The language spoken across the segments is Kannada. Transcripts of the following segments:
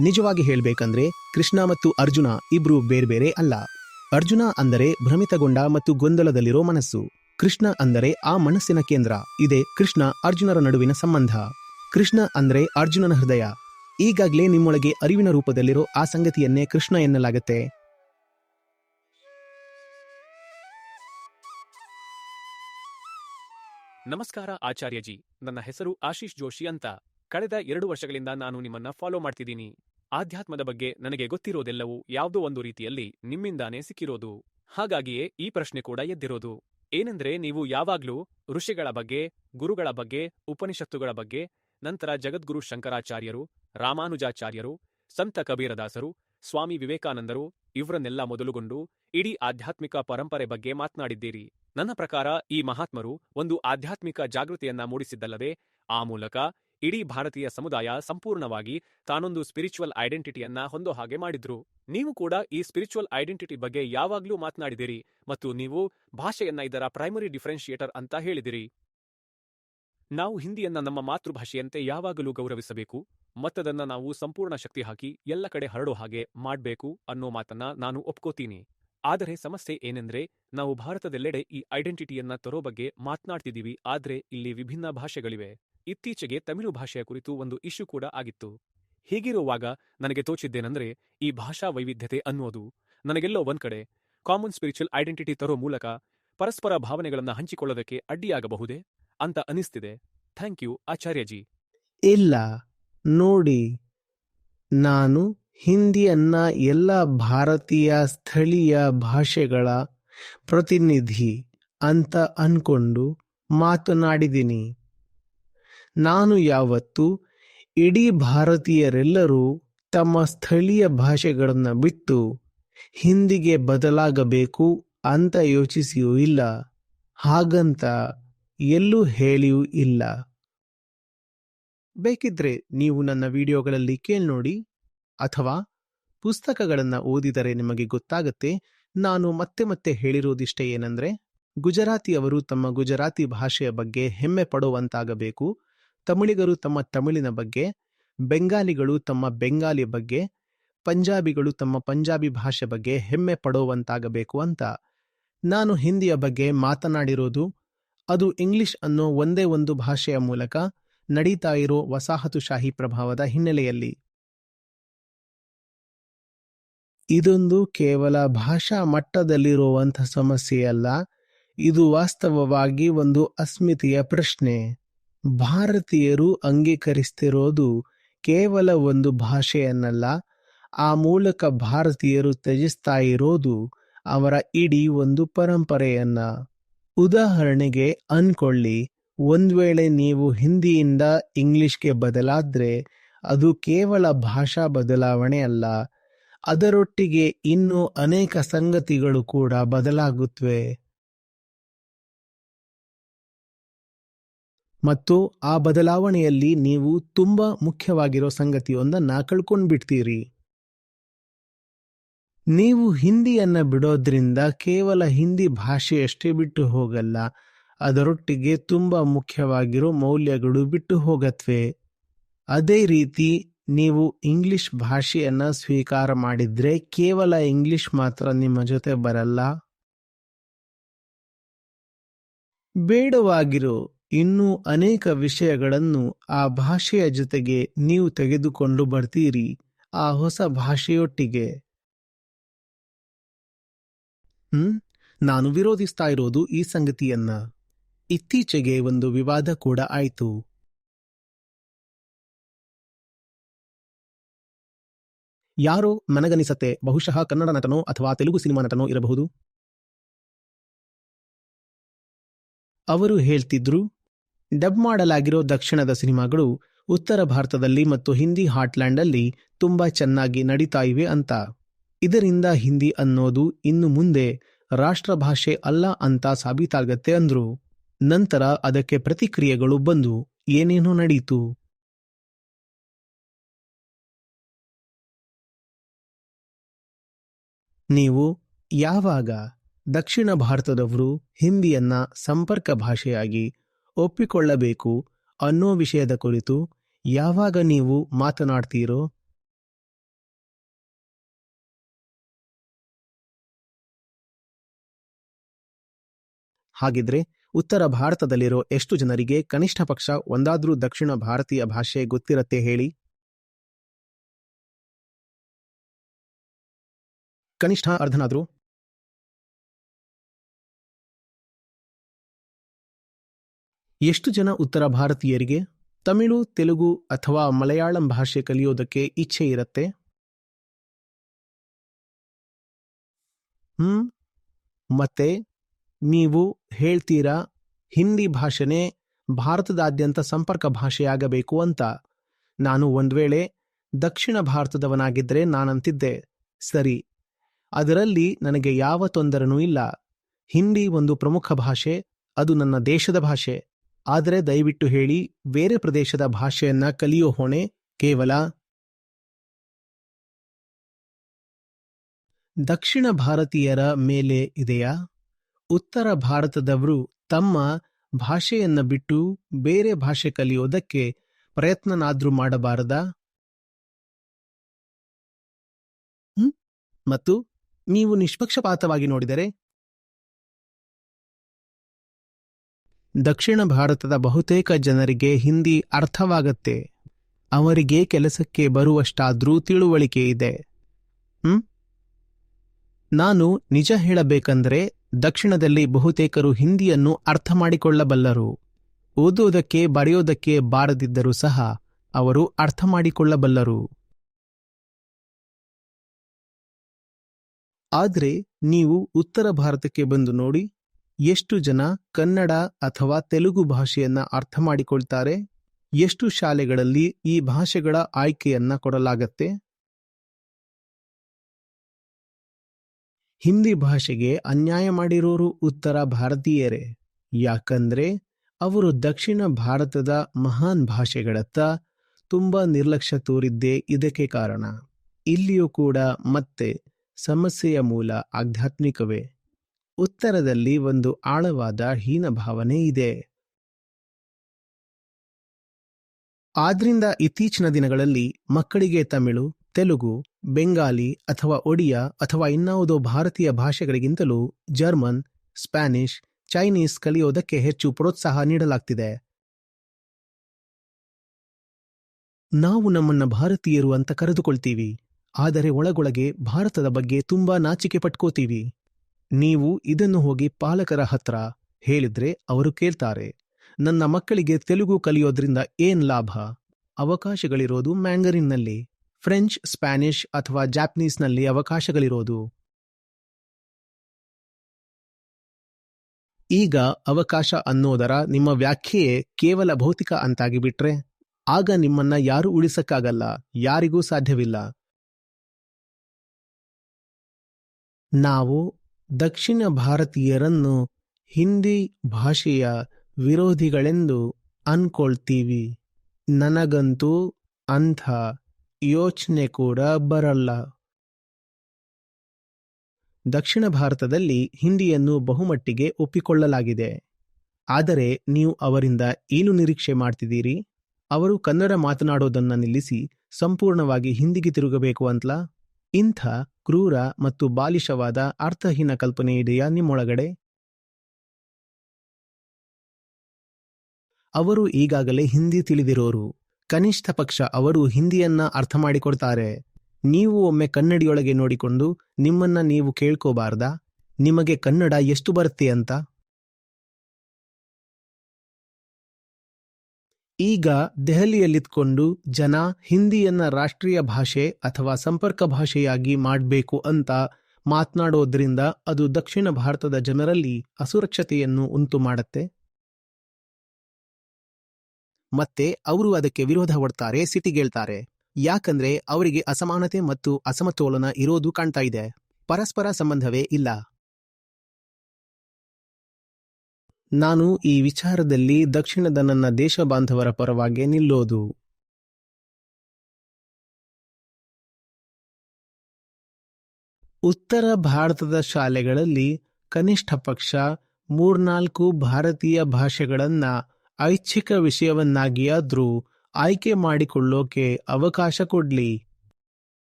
ನಿಜವಾಗಿ ಹೇಳಬೇಕಂದ್ರೆ ಕೃಷ್ಣ ಮತ್ತು ಅರ್ಜುನ ಇಬ್ರು ಬೇರ್ಬೇರೆ ಅಲ್ಲ. ಅರ್ಜುನ ಅಂದರೆ ಭ್ರಮಿತಗೊಂಡ ಮತ್ತು ಗೊಂದಲದಲ್ಲಿರೋ ಮನಸ್ಸು. ಕೃಷ್ಣ ಅಂದರೆ ಆ ಮನಸ್ಸಿನ ಕೇಂದ್ರ. ಇದೆ ಕೃಷ್ಣ ಅರ್ಜುನರ ನಡುವಿನ ಸಂಬಂಧ. ಕೃಷ್ಣ ಅಂದ್ರೆ ಅರ್ಜುನನ ಹೃದಯ. ಈಗಾಗ್ಲೇ ನಿಮ್ಮೊಳಗೆ ಅರಿವಿನ ರೂಪದಲ್ಲಿರೋ ಆ ಸಂಗತಿಯನ್ನೇ ಕೃಷ್ಣ ಎನ್ನಲಾಗತ್ತೆ. ನಮಸ್ಕಾರ ಆಚಾರ್ಯಜಿ. ನನ್ನ ಹೆಸರು ಆಶೀಶ್ ಜೋಶಿ ಅಂತ. ಕಳೆದ ಎರಡು ವರ್ಷಗಳಿಂದ ನಾನು ನಿಮ್ಮನ್ನ ಫಾಲೋ ಮಾಡ್ತಿದ್ದೀನಿ. ಆಧ್ಯಾತ್ಮದ ಬಗ್ಗೆ ನನಗೆ ಗೊತ್ತಿರೋದೆಲ್ಲವೂ ಯಾವುದೋ ಒಂದು ರೀತಿಯಲ್ಲಿ ನಿಮ್ಮಿಂದಾನೇ ಸಿಕ್ಕಿರೋದು. ಹಾಗಾಗಿಯೇ ಈ ಪ್ರಶ್ನೆ ಕೂಡ ಎದ್ದಿರೋದು. ಏನೆಂದ್ರೆ ನೀವು ಯಾವಾಗ್ಲೂ ಋಷಿಗಳ ಬಗ್ಗೆ, ಗುರುಗಳ ಬಗ್ಗೆ, ಉಪನಿಷತ್ತುಗಳ ಬಗ್ಗೆ, ನಂತರ ಜಗದ್ಗುರು ಶಂಕರಾಚಾರ್ಯರು, ರಾಮಾನುಜಾಚಾರ್ಯರು, ಸಂತ ಕಬೀರದಾಸರು, ಸ್ವಾಮಿ ವಿವೇಕಾನಂದರು, ಇವರನ್ನೆಲ್ಲ ಮೊದಲುಗೊಂಡು ಇಡೀ ಆಧ್ಯಾತ್ಮಿಕ ಪರಂಪರೆ ಬಗ್ಗೆ ಮಾತನಾಡಿದ್ದೀರಿ. ನನ್ನ ಪ್ರಕಾರ ಈ ಮಹಾತ್ಮರು ಒಂದು ಆಧ್ಯಾತ್ಮಿಕ ಜಾಗೃತಿಯನ್ನ ಮೂಡಿಸಿದ್ದಲ್ಲದೆ, ಆ ಮೂಲಕ ಇಡೀ ಭಾರತೀಯ ಸಮುದಾಯ ಸಂಪೂರ್ಣವಾಗಿ ತಾನೊಂದು ಸ್ಪಿರಿಚುವಲ್ ಐಡೆಂಟಿಟಿಯನ್ನ ಹೊಂದೋ ಹಾಗೆ ಮಾಡಿದ್ರು. ನೀವು ಕೂಡ ಈ ಸ್ಪಿರಿಚುವಲ್ ಐಡೆಂಟಿಟಿ ಬಗ್ಗೆ ಯಾವಾಗ್ಲೂ ಮಾತನಾಡಿದಿರಿ ಮತ್ತು ನೀವು ಭಾಷೆಯನ್ನ ಇದರ ಪ್ರೈಮರಿ ಡಿಫರೆನ್ಶಿಯೇಟರ್ ಅಂತ ಹೇಳಿದಿರಿ. ನಾವು ಹಿಂದಿಯನ್ನ ನಮ್ಮ ಮಾತೃಭಾಷೆಯಂತೆ ಯಾವಾಗಲೂ ಗೌರವಿಸಬೇಕು. ಮತ್ತದನ್ನ ನಾವು ಸಂಪೂರ್ಣ ಶಕ್ತಿ ಹಾಕಿ ಎಲ್ಲ ಕಡೆ ಹರಡೋ ಹಾಗೆ ಮಾಡ್ಬೇಕು ಅನ್ನೋ ಮಾತನ್ನ ನಾನು ಒಪ್ಕೋತೀನಿ. ಆದರೆ ಸಮಸ್ಯೆ ಏನೆಂದ್ರೆ ನಾವು ಭಾರತದೆಲ್ಲೆಡೆ ಈ ಐಡೆಂಟಿಟಿಯನ್ನ ತರೋ ಬಗ್ಗೆ ಮಾತನಾಡ್ತಿದ್ದೀವಿ ಆದ್ರೆ ಇಲ್ಲಿ ವಿಭಿನ್ನ ಭಾಷೆಗಳಿವೆ. ಇತ್ತೀಚೆಗೆ ತಮಿಳು ಭಾಷೆಯ ಕುರಿತು ಒಂದು ಇಶ್ಯೂ ಕೂಡ ಆಗಿತ್ತು. ಹೀಗಿರುವಾಗ ನನಗೆ ತೋಚಿದ್ದೇನೆಂದರೆ, ಈ ಭಾಷಾ ವೈವಿಧ್ಯತೆ ಅನ್ನೋದು ನನಗೆಲ್ಲೋ ಒಂದ್ ಕಡೆ ಕಾಮನ್ ಸ್ಪಿರಿಚುವಲ್ ಐಡೆಂಟಿಟಿ ತರೋ ಮೂಲಕ ಪರಸ್ಪರ ಭಾವನೆಗಳನ್ನು ಹಂಚಿಕೊಳ್ಳೋದಕ್ಕೆ ಅಡ್ಡಿಯಾಗಬಹುದೇ ಅಂತ ಅನಿಸ್ತಿದೆ. Thank you, Acharyaji. ಇಲ್ಲ. ನೋಡಿ, ನಾನು ಹಿಂದಿಯನ್ನ ಎಲ್ಲ ಭಾರತೀಯ ಸ್ಥಳೀಯ ಭಾಷೆಗಳ ಪ್ರತಿನಿಧಿ ಅಂತ ಅನ್ಕೊಂಡು ಮಾತನಾಡಿದ್ದೀನಿ. ನಾನು ಯಾವತ್ತು ಇಡೀ ಭಾರತೀಯರೆಲ್ಲರೂ ತಮ್ಮ ಸ್ಥಳೀಯ ಭಾಷೆಗಳನ್ನು ಬಿಟ್ಟು ಹಿಂದಿಗೆ ಬದಲಾಗಬೇಕು ಅಂತ ಯೋಚಿಸಿಯೂ ಇಲ್ಲ. ಹಾಗಂತ ಎಲ್ಲೂ ಹೇಳಿಯೂ ಇಲ್ಲ. ಬೇಕಿದ್ರೆ ನೀವು ನನ್ನ ವಿಡಿಯೋಗಳಲ್ಲಿ ಕೇಳ್ನೋಡಿ ಅಥವಾ ಪುಸ್ತಕಗಳನ್ನು ಓದಿದರೆ ನಿಮಗೆ ಗೊತ್ತಾಗತ್ತೆ. ನಾನು ಮತ್ತೆ ಮತ್ತೆ ಹೇಳಿರೋದಿಷ್ಟೇ ಏನಂದ್ರೆ, ಗುಜರಾತಿಯವರು ತಮ್ಮ ಗುಜರಾತಿ ಭಾಷೆಯ ಬಗ್ಗೆ ಹೆಮ್ಮೆ ಪಡುವಂತಾಗಬೇಕು. ತಮಿಳಿಗರು ತಮ್ಮ ತಮಿಳಿನ ಬಗ್ಗೆ, ಬೆಂಗಾಲಿಗಳು ತಮ್ಮ ಬೆಂಗಾಲಿ ಬಗ್ಗೆ, ಪಂಜಾಬಿಗಳು ತಮ್ಮ ಪಂಜಾಬಿ ಭಾಷೆ ಬಗ್ಗೆ ಹೆಮ್ಮೆ ಪಡುವಂತಾಗಬೇಕು ಅಂತ. ನಾನು ಹಿಂದಿಯ ಬಗ್ಗೆ ಮಾತನಾಡಿರೋದು, ಅದು ಇಂಗ್ಲಿಷ್ ಅನ್ನೋ ಒಂದೇ ಒಂದು ಭಾಷೆಯ ಮೂಲಕ ನಡೀತಾ ಇರೋ ವಸಾಹತುಶಾಹಿ ಪ್ರಭಾವದ ಹಿನ್ನೆಲೆಯಲ್ಲಿ. ಇದೊಂದು ಕೇವಲ ಭಾಷಾ ಮಟ್ಟದಲ್ಲಿರುವಂಥ ಸಮಸ್ಯೆಯಲ್ಲ, ಇದು ವಾಸ್ತವವಾಗಿ ಒಂದು ಅಸ್ಮಿತೆಯ ಪ್ರಶ್ನೆ. ಭಾರತೀಯರು ಅಂಗೀಕರಿಸ್ತಿರೋದು ಕೇವಲ ಒಂದು ಭಾಷೆಯನ್ನಲ್ಲ, ಆ ಮೂಲಕ ಭಾರತೀಯರು ತ್ಯಜಿಸ್ತಾ ಇರೋದು ಅವರ ಇಡೀ ಒಂದು ಪರಂಪರೆಯನ್ನ. ಉದಾಹರಣೆಗೆ ಅನ್ಕೊಳ್ಳಿ, ಒಂದು ವೇಳೆ ನೀವು ಹಿಂದಿಯಿಂದ ಇಂಗ್ಲಿಷ್ಗೆ ಬದಲಾದ್ರೆ ಅದು ಕೇವಲ ಭಾಷಾ ಬದಲಾವಣೆ ಅಲ್ಲ, ಅದರೊಟ್ಟಿಗೆ ಇನ್ನೂ ಅನೇಕ ಸಂಗತಿಗಳು ಕೂಡ ಬದಲಾಗುತ್ತವೆ ಮತ್ತು ಆ ಬದಲಾವಣೆಯಲ್ಲಿ ನೀವು ತುಂಬಾ ಮುಖ್ಯವಾಗಿರೋ ಸಂಗತಿಯೊಂದನ್ನ ಕಳ್ಕೊಂಡ್ಬಿಡ್ತೀರಿ. ನೀವು ಹಿಂದಿಯನ್ನ ಬಿಡೋದ್ರಿಂದ ಕೇವಲ ಹಿಂದಿ ಭಾಷೆಯಷ್ಟೇ ಬಿಟ್ಟು ಹೋಗಲ್ಲ, ಅದರೊಟ್ಟಿಗೆ ತುಂಬಾ ಮುಖ್ಯವಾಗಿರೋ ಮೌಲ್ಯಗಳು ಬಿಟ್ಟು ಹೋಗತ್ವೆ. ಅದೇ ರೀತಿ ನೀವು ಇಂಗ್ಲಿಷ್ ಭಾಷೆಯನ್ನ ಸ್ವೀಕಾರ ಮಾಡಿದ್ರೆ ಕೇವಲ ಇಂಗ್ಲಿಷ್ ಮಾತ್ರ ನಿಮ್ಮ ಜೊತೆ ಬರಲ್ಲ. ಬೇಡವಾಗಿರೋ ಇನ್ನೂ ಅನೇಕ ವಿಷಯಗಳನ್ನು ಆ ಭಾಷೆಯ ಜೊತೆಗೆ ನೀವು ತೆಗೆದುಕೊಂಡು ಬರ್ತೀರಿ ಆ ಹೊಸ ಭಾಷೆಯೊಟ್ಟಿಗೆ. ಹ್ಮ್? ನಾನು ವಿರೋಧಿಸ್ತಾ ಇರೋದು ಈ ಸಂಗತಿಯನ್ನ. ಇತ್ತೀಚೆಗೆ ಒಂದು ವಿವಾದ ಕೂಡ ಆಯಿತು. ಯಾರೋ ನನಗನಿಸತ್ತೆ, ಬಹುಶಃ ಕನ್ನಡ ನಟನೋ ಅಥವಾ ತೆಲುಗು ಸಿನಿಮಾ ನಟನೋ ಇರಬಹುದು? ಅವರು ಹೇಳ್ತಿದ್ರು ಡಬ್ ಮಾಡಲಾಗಿರೋ ದಕ್ಷಿಣದ ಸಿನಿಮಾಗಳು ಉತ್ತರ ಭಾರತದಲ್ಲಿ ಮತ್ತು ಹಿಂದಿ ಹಾಟ್ಲ್ಯಾಂಡಲ್ಲಿ ತುಂಬಾ ಚೆನ್ನಾಗಿ ನಡೀತಾ ಇವೆ ಅಂತ. ಇದರಿಂದ ಹಿಂದಿ ಅನ್ನೋದು ಇನ್ನು ಮುಂದೆ ರಾಷ್ಟ್ರಭಾಷೆ ಅಲ್ಲ ಅಂತ ಸಾಬೀತಾಗತ್ತೆ ಅಂದ್ರು. ನಂತರ ಅದಕ್ಕೆ ಪ್ರತಿಕ್ರಿಯೆಗಳು ಬಂದು ಏನೇನೋ ನಡೀತು. ನೀವು ಯಾವಾಗ ದಕ್ಷಿಣ ಭಾರತದವರು ಹಿಂದಿಯನ್ನ ಸಂಪರ್ಕ ಭಾಷೆಯಾಗಿ ಒಪ್ಪಿಕೊಳ್ಳಬೇಕು ಅನ್ನೋ ವಿಷಯದ ಕುರಿತು ಯಾವಾಗ ನೀವು ಮಾತನಾಡ್ತೀರೋ? ಹಾಗಿದ್ರೆ ಉತ್ತರ ಭಾರತದಲ್ಲಿರೋ ಎಷ್ಟು ಜನರಿಗೆ ಕನಿಷ್ಠ ಪಕ್ಷ ಒಂದಾದ್ರೂ ದಕ್ಷಿಣ ಭಾರತೀಯ ಭಾಷೆ ಗೊತ್ತಿರತ್ತೆ ಹೇಳಿ? ಕನಿಷ್ಠ ಅರ್ಧನಾದ್ರು? ಎಷ್ಟು ಜನ ಉತ್ತರ ಭಾರತೀಯರಿಗೆ? ತಮಿಳು, ತೆಲುಗು ಅಥವಾ ಮಲಯಾಳಂ ಭಾಷೆ ಕಲಿಯೋದಕ್ಕೆ ಇಚ್ಛೆ ಇರತ್ತೆ? ಹ್ಮ್, ಮತ್ತೆ ನೀವು ಹೇಳ್ತೀರಾ, ಹಿಂದಿ ಭಾಷೆನೇ ಭಾರತದಾದ್ಯಂತ ಸಂಪರ್ಕ ಭಾಷೆಯಾಗಬೇಕು ಅಂತ? ನಾನು ಒಂದ್ ವೇಳೆ ದಕ್ಷಿಣ ಭಾರತದವನಾಗಿದ್ರೆ ನಾನಂತಿದ್ದೆ. ಸರಿ, ಅದರಲ್ಲಿ ನನಗೆ ಯಾವ ತೊಂದರೆನೂ ಇಲ್ಲ. ಹಿಂದಿ ಒಂದು ಪ್ರಮುಖ ಭಾಷೆ, ಅದು ನನ್ನ ದೇಶದ ಭಾಷೆ. ಆದರೆ ದಯವಿಟ್ಟು ಹೇಳಿ, ಬೇರೆ ಪ್ರದೇಶದ ಭಾಷೆಯನ್ನ ಕಲಿಯೋ ಹೊಣೆ ಕೇವಲ ದಕ್ಷಿಣ ಭಾರತೀಯರ ಮೇಲೆ ಇದೆಯಾ? ಉತ್ತರ ಭಾರತದವರು ತಮ್ಮ ಭಾಷೆಯನ್ನ ಬಿಟ್ಟು ಬೇರೆ ಭಾಷೆ ಕಲಿಯೋದಕ್ಕೆ ಪ್ರಯತ್ನನಾದ್ರೂ ಮಾಡಬಾರದಾ? ಮತ್ತು ನೀವು ನಿಷ್ಪಕ್ಷಪಾತವಾಗಿ ನೋಡಿದರೆ? ದಕ್ಷಿಣ ಭಾರತದ ಬಹುತೇಕ ಜನರಿಗೆ ಹಿಂದಿ ಅರ್ಥವಾಗತ್ತೆ. ಅವರಿಗೆ ಕೆಲಸಕ್ಕೆ ಬರುವಷ್ಟಾದ್ರೂ ತಿಳುವಳಿಕೆ ಇದೆ. ಹ್ಮ್? ನಾನು ನಿಜ ಹೇಳಬೇಕಂದ್ರೆ ದಕ್ಷಿಣದಲ್ಲಿ ಬಹುತೇಕರು ಹಿಂದಿಯನ್ನು ಅರ್ಥ ಮಾಡಿಕೊಳ್ಳಬಲ್ಲರು. ಓದುವುದಕ್ಕೆ, ಬರೆಯೋದಕ್ಕೆ ಬಾರದಿದ್ದರೂ ಸಹ ಅವರು ಅರ್ಥ ಮಾಡಿಕೊಳ್ಳಬಲ್ಲರು. ಆದರೆ ನೀವು ಉತ್ತರ ಭಾರತಕ್ಕೆ ಬಂದು ನೋಡಿ ಎಷ್ಟು ಜನ ಕನ್ನಡ ಅಥವಾ ತೆಲುಗು ಭಾಷೆಯನ್ನ ಅರ್ಥ ಮಾಡಿಕೊಳ್ತಾರೆ? ಎಷ್ಟು ಶಾಲೆಗಳಲ್ಲಿ ಈ ಭಾಷೆಗಳ ಆಯ್ಕೆಯನ್ನ ಕೊಡಲಾಗತ್ತೆ? ಹಿಂದಿ ಭಾಷೆಗೆ ಅನ್ಯಾಯ ಮಾಡಿರೋರು ಉತ್ತರ ಭಾರತೀಯರೇ. ಯಾಕಂದ್ರೆ ಅವರು ದಕ್ಷಿಣ ಭಾರತದ ಮಹಾನ್ ಭಾಷೆಗಳತ್ತ ತುಂಬಾ ನಿರ್ಲಕ್ಷ್ಯ ತೋರಿದ್ದೇ ಇದಕ್ಕೆ ಕಾರಣ. ಇಲ್ಲಿಯೂ ಕೂಡ ಮತ್ತೆ ಸಮಸ್ಯೆಯ ಮೂಲ ಆಧ್ಯಾತ್ಮಿಕವೇ. ಉತ್ತರದಲ್ಲಿ ಒಂದು ಆಳವಾದ ಹೀನ ಭಾವನೆ ಇದೆ. ಆದ್ರಿಂದ ಇತ್ತೀಚಿನ ದಿನಗಳಲ್ಲಿ ಮಕ್ಕಳಿಗೆ ತಮಿಳು, ತೆಲುಗು, ಬೆಂಗಾಲಿ ಅಥವಾ ಒಡಿಯಾ ಅಥವಾ ಇನ್ನಾವುದೋ ಭಾರತೀಯ ಭಾಷೆಗಳಿಗಿಂತಲೂ ಜರ್ಮನ್, ಸ್ಪ್ಯಾನಿಷ್, ಚೈನೀಸ್ ಕಲಿಯೋದಕ್ಕೆ ಹೆಚ್ಚು ಪ್ರೋತ್ಸಾಹ ನೀಡಲಾಗ್ತಿದೆ. ನಾವು ನಮ್ಮನ್ನ ಭಾರತೀಯರು ಅಂತ ಕರೆದುಕೊಳ್ತೀವಿ, ಆದರೆ ಒಳಗೊಳಗೆ ಭಾರತದ ಬಗ್ಗೆ ತುಂಬಾ ನಾಚಿಕೆ ಪಟ್ಕೋತೀವಿ. ನೀವು ಇದನ್ನು ಹೋಗಿ ಪಾಲಕರ ಹತ್ರ ಹೇಳಿದ್ರೆ ಅವರು ಕೇಳ್ತಾರೆ. ನನ್ನ ಮಕ್ಕಳಿಗೆ ತೆಲುಗು ಕಲಿಯೋದ್ರಿಂದ ಏನ್ ಲಾಭ? ಅವಕಾಶಗಳಿರೋದು ಮ್ಯಾಂಗರಿನ್ನಲ್ಲಿ. ಫ್ರೆಂಚ್, ಸ್ಪ್ಯಾನಿಷ್ ಅಥವಾ ಜಾಪನೀಸ್ನಲ್ಲಿ ಅವಕಾಶಗಳಿರೋದು. ಈಗ ಅವಕಾಶ ಅನ್ನೋದರ ನಿಮ್ಮ ವ್ಯಾಖ್ಯೆಯೇ ಕೇವಲ ಭೌತಿಕ ಅಂತಾಗಿ ಬಿಟ್ರೆ? ಆಗ ನಿಮ್ಮನ್ನ ಯಾರು ಉಳಿಸಕ್ಕಾಗಲ್ಲ, ಯಾರಿಗೂ ಸಾಧ್ಯವಿಲ್ಲ. ನಾವು ದಕ್ಷಿಣ ಭಾರತೀಯರನ್ನು ಹಿಂದಿ ಭಾಷೆಯ ವಿರೋಧಿಗಳೆಂದು ಅನ್ಕೊಳ್ತೀವಿ. ನನಗಂತೂ ಅಂಥ ಯೋಚನೆ ಕೂಡ ಬರಲ್ಲ. ದಕ್ಷಿಣ ಭಾರತದಲ್ಲಿ ಹಿಂದಿಯನ್ನು ಬಹುಮಟ್ಟಿಗೆ ಒಪ್ಪಿಕೊಳ್ಳಲಾಗಿದೆ. ಆದರೆ ನೀವು ಅವರಿಂದ ಏನು ನಿರೀಕ್ಷೆ ಮಾಡ್ತಿದ್ದೀರಿ? ಅವರು ಕನ್ನಡ ಮಾತನಾಡೋದನ್ನು ನಿಲ್ಲಿಸಿ ಸಂಪೂರ್ಣವಾಗಿ ಹಿಂದಿಗೆ ತಿರುಗಬೇಕು ಅಂತಲಾ? ಇಂಥ ಕ್ರೂರ ಮತ್ತು ಬಾಲಿಶವಾದ ಅರ್ಥಹೀನ ಕಲ್ಪನೆ ಇದೆಯಾ ನಿಮ್ಮೊಳಗಡೆ? ಅವರು ಈಗಾಗಲೇ ಹಿಂದಿ ತಿಳಿದಿರೋರು. ಕನಿಷ್ಠ ಪಕ್ಷ ಅವರು ಹಿಂದಿಯನ್ನ ಅರ್ಥ ಮಾಡಿಕೊಡ್ತಾರೆ ನೀವು ಒಮ್ಮೆ ಕನ್ನಡಿಯೊಳಗೆ ನೋಡಿಕೊಂಡು ನಿಮ್ಮನ್ನ ನೀವು ಕೇಳ್ಕೋಬಾರ್ದಾ? ನಿಮಗೆ ಕನ್ನಡ ಎಷ್ಟು ಬರುತ್ತೆ ಅಂತ? ಈಗ ದೆಹಲಿಯಲ್ಲಿತ್ಕೊಂಡು ಜನ ಹಿಂದಿಯನ್ನ ರಾಷ್ಟ್ರೀಯ ಭಾಷೆ ಅಥವಾ ಸಂಪರ್ಕ ಭಾಷೆಯಾಗಿ ಮಾಡಬೇಕು ಅಂತ ಮಾತನಾಡೋದ್ರಿಂದ ಅದು ದಕ್ಷಿಣ ಭಾರತದ ಜನರಲ್ಲಿ ಅಸುರಕ್ಷತೆಯನ್ನು ಉಂಟು ಮಾಡುತ್ತೆ. ಮತ್ತೆ ಅವರು ಅದಕ್ಕೆ ವಿರೋಧ ಹೊಡ್ತಾರೆ ಸಿಟಿಗೇಳ್ತಾರೆ. ಯಾಕಂದ್ರೆ ಅವರಿಗೆ ಅಸಮಾನತೆ ಮತ್ತು ಅಸಮತೋಲನ ಇರೋದು ಕಾಣ್ತಾ ಇದೆ. ಪರಸ್ಪರ ಸಂಬಂಧವೇ ಇಲ್ಲ. ನಾನು ಈ ವಿಚಾರದಲ್ಲಿ ದಕ್ಷಿಣದ ನನ್ನ ದೇಶ ಬಾಂಧವರ ಪರವಾಗಿ ನಿಲ್ಲೋದು. ಉತ್ತರ ಭಾರತದ ಶಾಲೆಗಳಲ್ಲಿ ಕನಿಷ್ಠ ಪಕ್ಷ ಮೂರ್ನಾಲ್ಕು ಭಾರತೀಯ ಭಾಷೆಗಳನ್ನ ಐಚ್ಛಿಕ ವಿಷಯವನ್ನಾಗಿಯಾದ್ರೂ ಆಯ್ಕೆ ಮಾಡಿಕೊಳ್ಳೋಕೆ ಅವಕಾಶ ಕೊಡ್ಲಿ.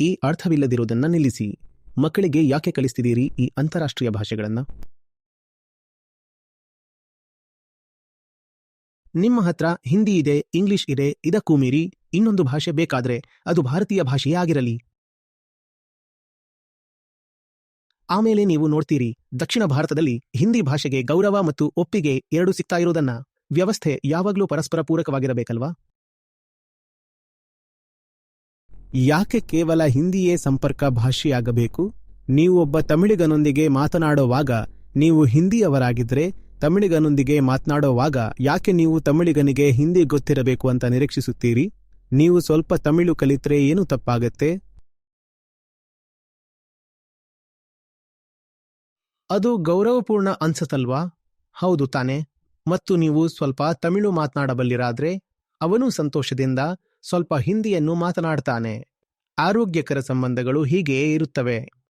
ಈ ಅರ್ಥವಿಲ್ಲದಿರುವುದನ್ನ ನಿಲ್ಲಿಸಿ. ಮಕ್ಕಳಿಗೆ ಯಾಕೆ ಕಲಿಸ್ತಿದ್ದೀರಿ ಈ ಅಂತಾರಾಷ್ಟ್ರೀಯ ಭಾಷೆಗಳನ್ನ? ನಿಮ್ಮ ಹತ್ರ ಹಿಂದಿ ಇದೆ, ಇಂಗ್ಲಿಷ್ ಇದೆ, ಇದಕ್ಕೂ ಮೀರಿ ಇನ್ನೊಂದು ಭಾಷೆ ಬೇಕಾದ್ರೆ ಅದು ಭಾರತೀಯ ಭಾಷೆಯೇ ಆಗಿರಲಿ. ಆಮೇಲೆ ನೀವು ನೋಡ್ತೀರಿ, ದಕ್ಷಿಣ ಭಾರತದಲ್ಲಿ ಹಿಂದಿ ಭಾಷೆಗೆ ಗೌರವ ಮತ್ತು ಒಪ್ಪಿಗೆ ಎರಡು ಸಿಗ್ತಾ ಇರೋದನ್ನ. ವ್ಯವಸ್ಥೆ ಯಾವಾಗಲೂ ಪರಸ್ಪರ ಪೂರಕವಾಗಿರಬೇಕಲ್ವಾ? ಯಾಕೆ ಕೇವಲ ಹಿಂದಿಯೇ ಸಂಪರ್ಕ ಭಾಷೆಯಾಗಬೇಕು? ನೀವು ಒಬ್ಬ ತಮಿಳಿಗನೊಂದಿಗೆ ಮಾತನಾಡುವಾಗ ನೀವು ಹಿಂದಿಯವರಾಗಿದ್ರೆ ತಮಿಳಿಗನೊಂದಿಗೆ ಮಾತನಾಡುವಾಗ ಯಾಕೆ ನೀವು ತಮಿಳಿಗನಿಗೆ ಹಿಂದಿ ಗೊತ್ತಿರಬೇಕು ಅಂತ ನಿರೀಕ್ಷಿಸುತ್ತೀರಿ? ನೀವು ಸ್ವಲ್ಪ ತಮಿಳು ಕಲಿತ್ರೆ ಏನು ತಪ್ಪಾಗತ್ತೆ? ಅದು ಗೌರವಪೂರ್ಣ ಅನ್ಸತಲ್ವಾ ಹೌದು ತಾನೆ. ಮತ್ತು ನೀವು ಸ್ವಲ್ಪ ತಮಿಳು ಮಾತನಾಡಬಲ್ಲಿರಾದ್ರೆ ಅವನು ಸಂತೋಷದಿಂದ ಸ್ವಲ್ಪ ಹಿಂದಿಯನ್ನು ಮಾತನಾಡ್ತಾನೆ. ಆರೋಗ್ಯಕರ ಸಂಬಂಧಗಳು ಹೀಗೆಯೇ ಇರುತ್ತವೆ.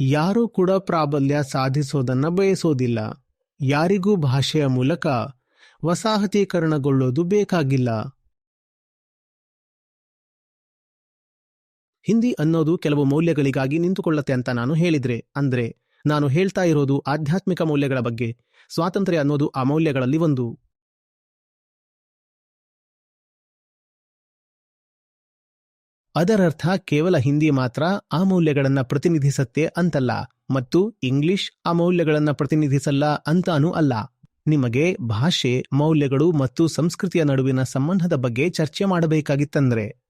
ಯಾರೂ ಕೂಡ ಪ್ರಾಬಲ್ಯ ಸಾಧಿಸೋದನ್ನ ಬಯಸೋದಿಲ್ಲ. ಯಾರಿಗೂ ಭಾಷೆಯ ಮೂಲಕ ವಸಾಹತೀಕರಣಗೊಳ್ಳೋದು ಬೇಕಾಗಿಲ್ಲ. ಹಿಂದಿ ಅನ್ನೋದು ಕೆಲವು ಮೌಲ್ಯಗಳಿಗಾಗಿ ನಿಂತುಕೊಳ್ಳತ್ತೆ ಅಂತ ನಾನು ಹೇಳಿದ್ರೆ, ಅಂದ್ರೆ, ನಾನು ಹೇಳ್ತಾ ಇರೋದು ಆಧ್ಯಾತ್ಮಿಕ ಮೌಲ್ಯಗಳ ಬಗ್ಗೆ. ಸ್ವಾತಂತ್ರ್ಯ ಅನ್ನೋದು ಆ ಮೌಲ್ಯಗಳಲ್ಲಿ ಒಂದು. ಅದರರ್ಥ ಕೇವಲ ಹಿಂದಿ ಮಾತ್ರ ಆ ಮೌಲ್ಯಗಳನ್ನು ಪ್ರತಿನಿಧಿಸತ್ತೆ ಅಂತಲ್ಲ ಮತ್ತು ಇಂಗ್ಲಿಷ್ ಆ ಮೌಲ್ಯಗಳನ್ನು ಪ್ರತಿನಿಧಿಸಲ್ಲ ಅಂತಾನೂ ಅಲ್ಲ. ನಿಮಗೆ ಭಾಷೆ, ಮೌಲ್ಯಗಳು ಮತ್ತು ಸಂಸ್ಕೃತಿಯ ನಡುವಿನ ಸಂಬಂಧದ ಬಗ್ಗೆ ಚರ್ಚೆ ಮಾಡಬೇಕಾಗಿತ್ತಂದ್ರೆ.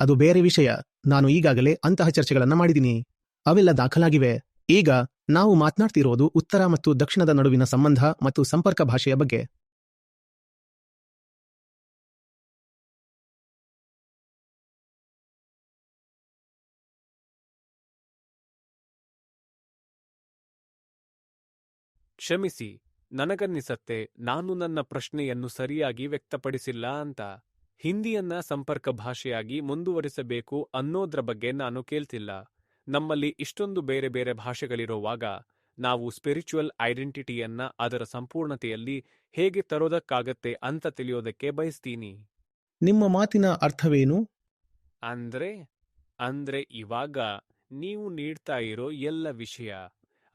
ಅದು ಬೇರೆ ವಿಷಯ. ನಾನು ಈಗಾಗಲೇ ಅಂತಹ ಚರ್ಚೆಗಳನ್ನು ಮಾಡಿದ್ದೀನಿ. ಅವೆಲ್ಲ ದಾಖಲಾಗಿವೆ. ಈಗ ನಾವು ಮಾತನಾಡ್ತಿರೋದು ಉತ್ತರ ಮತ್ತು ದಕ್ಷಿಣದ ನಡುವಿನ ಸಂಬಂಧ ಮತ್ತು ಸಂಪರ್ಕ ಭಾಷೆಯ ಬಗ್ಗೆ. ಕ್ಷಮಿಸಿ ನನಗನ್ನಿಸತ್ತೆ ನಾನು ನನ್ನ ಪ್ರಶ್ನೆಯನ್ನು ಸರಿಯಾಗಿ ವ್ಯಕ್ತಪಡಿಸಿಲ್ಲ ಅಂತ. ಹಿಂದಿಯನ್ನ ಸಂಪರ್ಕ ಭಾಷೆಯಾಗಿ ಮುಂದುವರಿಸಬೇಕು ಅನ್ನೋದ್ರ ಬಗ್ಗೆ ನಾನು ಕೇಳ್ತಿಲ್ಲ. ನಮ್ಮಲ್ಲಿ ಇಷ್ಟೊಂದು ಬೇರೆ ಬೇರೆ ಭಾಷೆಗಳಿರುವಾಗ ನಾವು ಸ್ಪಿರಿಚುವಲ್ ಐಡೆಂಟಿಟಿಯನ್ನ ಅದರ ಸಂಪೂರ್ಣತೆಯಲ್ಲಿ ಹೇಗೆ ತರೋದಕ್ಕಾಗತ್ತೆ ಅಂತ ತಿಳಿಯೋದಕ್ಕೆ ಬಯಸ್ತೀನಿ. ನಿಮ್ಮ ಮಾತಿನ ಅರ್ಥವೇನು? ಅಂದ್ರೆ ಅಂದ್ರೆ ಇವಾಗ ನೀವು ನೀಡ್ತಾ ಇರೋ ಎಲ್ಲ ವಿಷಯ.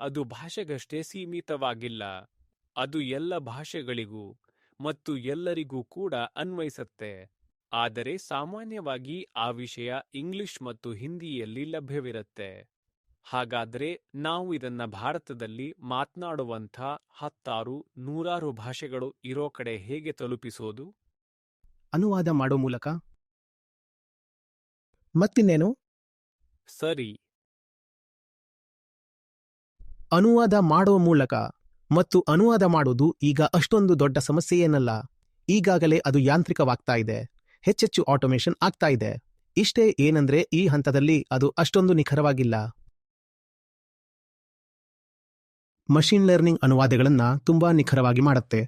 ಅದು ಭಾಷೆಗಷ್ಟೇ ಸೀಮಿತವಾಗಿಲ್ಲ. ಅದು ಎಲ್ಲ ಭಾಷೆಗಳಿಗೂ ಮತ್ತು ಎಲ್ಲರಿಗೂ ಕೂಡ ಅನ್ವಯಿಸತ್ತೆ. ಆದರೆ ಸಾಮಾನ್ಯವಾಗಿ ಆ ವಿಷಯ ಇಂಗ್ಲಿಷ್ ಮತ್ತು ಹಿಂದಿಯಲ್ಲಿ ಲಭ್ಯವಿರುತ್ತೆ. ಹಾಗಾದ್ರೆ ನಾವು ಇದನ್ನ ಭಾರತದಲ್ಲಿ ಮಾತನಾಡುವಂಥ ಹತ್ತಾರು ನೂರಾರು ಭಾಷೆಗಳು ಇರೋ ಕಡೆ ಹೇಗೆ ತಲುಪಿಸೋದು? ಅನುವಾದ ಮಾಡೋ ಮೂಲಕ? ಮತ್ತಿನ್ನೇನು? ಸರಿ. ಅನುವಾದ ಮಾಡುವ ಮೂಲಕ ಮತ್ತು ಅನುವಾದ ಮಾಡುವುದು ಈಗ ಅಷ್ಟೊಂದು ದೊಡ್ಡ ಸಮಸ್ಯೆಯೇನಲ್ಲ. ಈಗಾಗಲೇ ಅದು ಯಾಂತ್ರಿಕವಾಗ್ತಾ ಇದೆ. ಹೆಚ್ಚೆಚ್ಚು ಆಟೋಮೇಷನ್ ಆಗ್ತಾ ಇದೆ. ಇಷ್ಟೇ ಏನಂದ್ರೆ ಈ ಹಂತದಲ್ಲಿ ಅದು ಅಷ್ಟೊಂದು ನಿಖರವಾಗಿಲ್ಲ. ಮಷಿನ್ ಲರ್ನಿಂಗ್ ಅನುವಾದಗಳನ್ನ ತುಂಬಾ ನಿಖರವಾಗಿ ಮಾಡುತ್ತೆ.